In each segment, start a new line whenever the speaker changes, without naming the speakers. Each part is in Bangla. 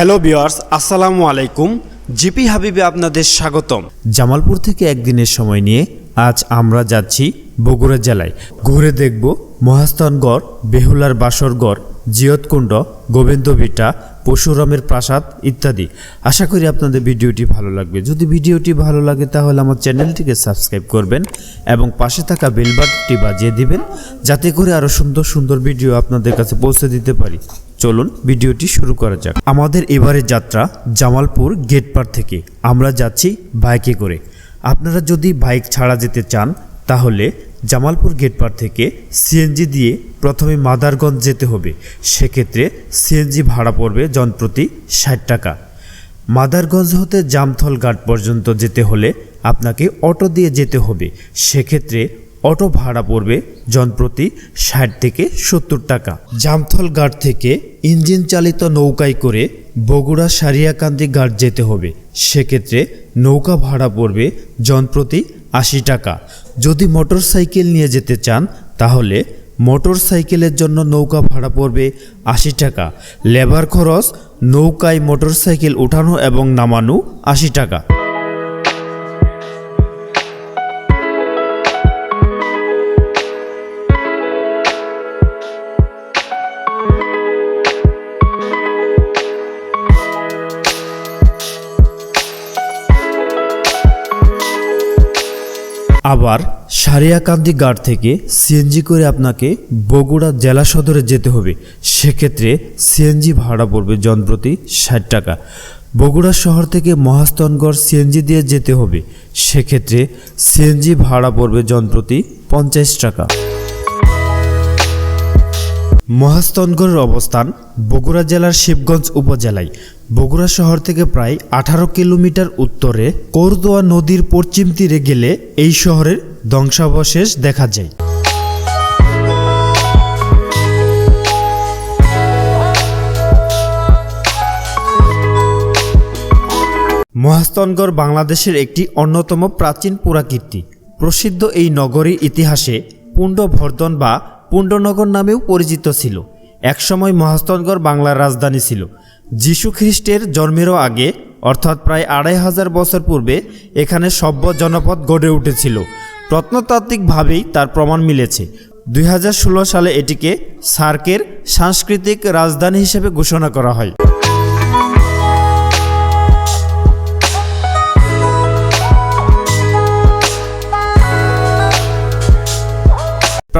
হ্যালো বিয়ার্স আসসালামু আলাইকুম। জিপি হাবিবে আপনাদের স্বাগতম।
জামালপুর থেকে একদিনের সময় নিয়ে আজ আমরা যাচ্ছি বগুড়া জেলায়। ঘুরে দেখব মহাস্থানগড়, বেহুলার বাসরগড়, জিয়তকুণ্ড গোবিন্দভিটা পরশুরামের প্রাসাদ ইত্যাদি। আশা করি আপনাদের ভিডিওটি ভালো লাগবে। যদি ভিডিওটি ভালো লাগে তাহলে আমার চ্যানেলটিকে সাবস্ক্রাইব করবেন এবং পাশে থাকা বেল বাটনটি বাজিয়ে দিবেন, যাতে করে আরও সুন্দর সুন্দর ভিডিও আপনাদের কাছে পৌঁছে দিতে পারি। চলুন ভিডিওটি শুরু করা যাক। আমাদের এবারের যাত্রা জামালপুর গেট পার থেকে। আমরা যাচ্ছি বাইকে করে। আপনারা যদি বাইক ছাড়া যেতে চান, তাহলে জামালপুর গেট পার থেকে সিএনজি দিয়ে প্রথমে মাদারগঞ্জ যেতে হবে। সেক্ষেত্রে সিএনজি ভাড়া পড়বে জনপ্রতি ষাট টাকা। মাদারগঞ্জ হতে জামথল ঘাট পর্যন্ত যেতে হলে আপনাকে অটো দিয়ে যেতে হবে। সেক্ষেত্রে অটো ভাড়া পড়বে জনপ্রতি ষাট থেকে সত্তর টাকা। জামথল ঘাট থেকে ইঞ্জিন চালিত নৌকায় করে বগুড়া সারিয়াকান্দি ঘাট যেতে হবে। সেক্ষেত্রে নৌকা ভাড়া পড়বে জনপ্রতি আশি টাকা। যদি মোটর সাইকেল নিয়ে যেতে চান, তাহলে মোটর সাইকেলের জন্য নৌকা ভাড়া পড়বে আশি টাকা। লেবার খরচ, নৌকায় মোটর সাইকেল ওঠানো এবং নামানো আশি টাকা। আবার সারিয়াকান্দি গার্ড থেকে সিএনজি করে আপনাকে বগুড়া জেলা সদরে যেতে হবে। সেক্ষেত্রে সিএনজি ভাড়া পড়বে জনপ্রতি ষাট টাকা। বগুড়া শহর থেকে মহাস্তনগড় সিএনজি দিয়ে যেতে হবে। সেক্ষেত্রে সিএনজি ভাড়া পড়বে জনপ্রতি পঞ্চাশ টাকা। মহাস্তনগড়ের অবস্থান বগুড়া জেলার শিবগঞ্জ উপজেলায়। বগুড়া শহর থেকে প্রায় আঠারো কিলোমিটার উত্তরে কৌরদোয়া নদীর পশ্চিম তীরে গেলে এই শহরের ধ্বংসাবশেষ দেখা যায়। মহাস্তনগড় বাংলাদেশের একটি অন্যতম প্রাচীন পুরাকীর্তি। প্রসিদ্ধ এই নগরীর ইতিহাসে পুণ্ডভর্ধন বা পুণ্ডনগর নামেও পরিচিত ছিল। একসময় মহাস্তনগর বাংলার রাজধানী ছিল। যীশু খ্রিস্টের জন্মেরও আগে, অর্থাৎ প্রায় আড়াই হাজার বছর পূর্বে, এখানে সভ্য জনপদ গড়ে উঠেছিল। প্রত্নতাত্ত্বিকভাবেই তার প্রমাণ মিলেছে। দুই হাজার ষোলো সালে এটিকে সার্কের সাংস্কৃতিক রাজধানী হিসেবে ঘোষণা করা হয়।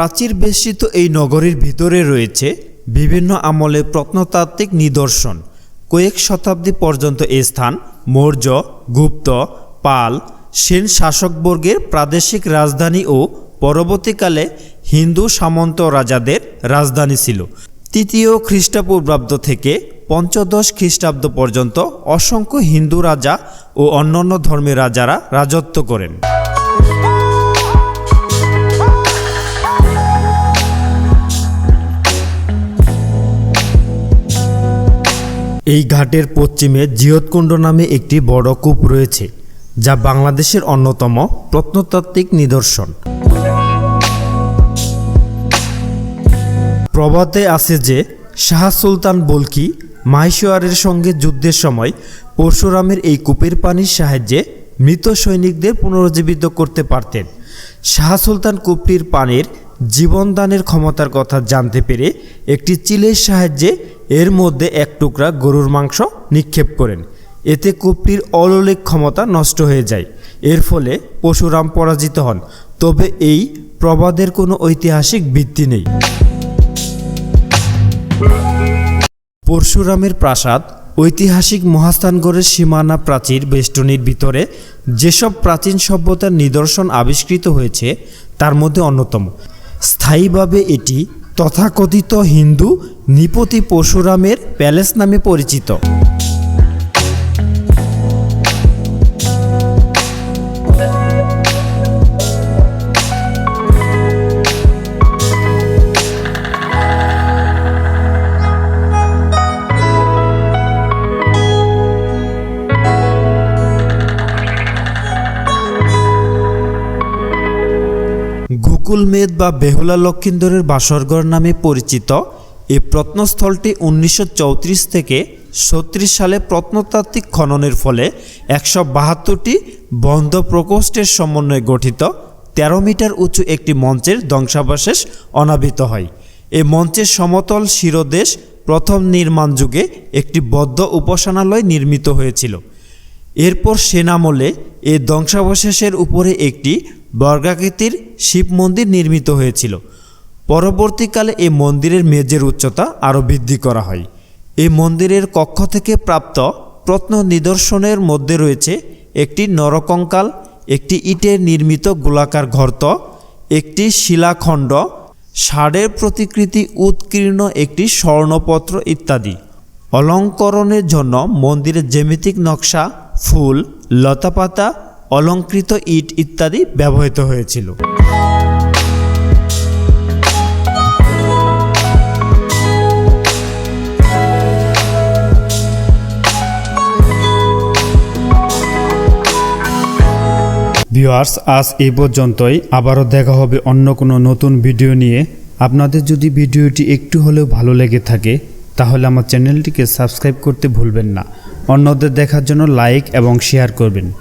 প্রাচীর বেষ্টিত এই নগরীর ভিতরে রয়েছে বিভিন্ন আমলে প্রত্নতাত্ত্বিক নিদর্শন। কয়েক শতাব্দী পর্যন্ত এই স্থান মৌর্য, গুপ্ত, পাল, সেন শাসকবর্গের প্রাদেশিক রাজধানী ও পরবর্তীকালে হিন্দু সামন্ত রাজাদের রাজধানী ছিল। তৃতীয় খ্রিস্টপূর্বাব্দ থেকে পঞ্চদশ খ্রিস্টাব্দ পর্যন্ত অসংখ্য হিন্দু রাজা ও অন্যান্য ধর্মের রাজারা রাজত্ব করেন। এই ঘাটের পশ্চিমে জিয়তকুণ্ড নামে একটি বড় কূপ রয়েছে, যা বাংলাদেশের অন্যতম প্রত্নতাত্ত্বিক নিদর্শন। প্রবাদে আছে যে, শাহ সুলতান বলকি মাহেশোয়ারের সঙ্গে যুদ্ধের সময় পরশুরামের এই কূপের পানির সাহায্যে মৃত সৈনিকদের পুনরুজ্জীবিত করতে পারতেন। শাহ সুলতান কূপটির পানির জীবনদানের ক্ষমতার কথা জানতে পেরে একটি চিলের সাহায্যে এর মধ্যে এক টুকরা গরুর মাংস নিক্ষেপ করেন। এতে কূপটির অলৌলিক ক্ষমতা নষ্ট হয়ে যায়। এর ফলে পরশুরাম পরাজিত হন। তবে এই প্রবাদের কোনো ঐতিহাসিক ভিত্তি নেই। পরশুরামের প্রাসাদ ঐতিহাসিক মহাস্থানগড়ের সীমানা প্রাচীর বেষ্টনীর ভিতরে যেসব প্রাচীন সভ্যতার নিদর্শন আবিষ্কৃত হয়েছে, তার মধ্যে অন্যতম। স্থায়ীভাবে এটি তথাকথিত হিন্দু নিপতি পরশুরামের প্যালেস নামে পরিচিত। গোকুল মেদ বা বেহুলা লক্ষিন্দরের বাসরগড় নামে পরিচিত এই প্রত্নস্থলটি উনিশশো চৌত্রিশ থেকে
ছত্রিশ সালে প্রত্নতাত্ত্বিক খননের ফলে একশো বাহাত্তরটি বন্ধ প্রকোষ্ঠের সমন্বয়ে গঠিত, তেরো মিটার উঁচু একটি মঞ্চের ধ্বংসাবশেষ অনাবিত হয়। এ মঞ্চের সমতল শিরদেশ প্রথম নির্মাণ যুগে একটি বদ্ধ উপাসনালয় নির্মিত হয়েছিল। এরপর সেনামলে এ ধ্বংসাবশেষের উপরে একটি বর্গাকৃতির শিব মন্দির নির্মিত হয়েছিল। পরবর্তীকালে এই মন্দিরের মেজের উচ্চতা আরও বৃদ্ধি করা হয়। এই মন্দিরের কক্ষ থেকে প্রাপ্ত প্রত্ন নিদর্শনের মধ্যে রয়েছে একটি নরকঙ্কাল, একটি ইটের নির্মিত গোলাকার ঘর্ত একটি শিলাখণ্ড, ষাঁড়ের প্রতিকৃতি উৎকীর্ণ একটি স্বর্ণপত্র ইত্যাদি। অলঙ্করণের জন্য মন্দিরের জ্যামিতিক নকশা, ফুল, লতাপাতা অলঙ্কৃত ইট ইত্যাদি ব্যবহৃত হয়েছিল।
ভিউয়ার্স আজ এই পর্যন্তই। আবারও দেখা হবে অন্য কোনো নতুন ভিডিও নিয়ে। আপনাদের যদি ভিডিওটি একটু হলেও ভালো লেগে থাকে, তাহলে আমার চ্যানেলটিকে সাবস্ক্রাইব করতে ভুলবেন না। অন্যদের দেখার জন্য লাইক এবং শেয়ার করবেন।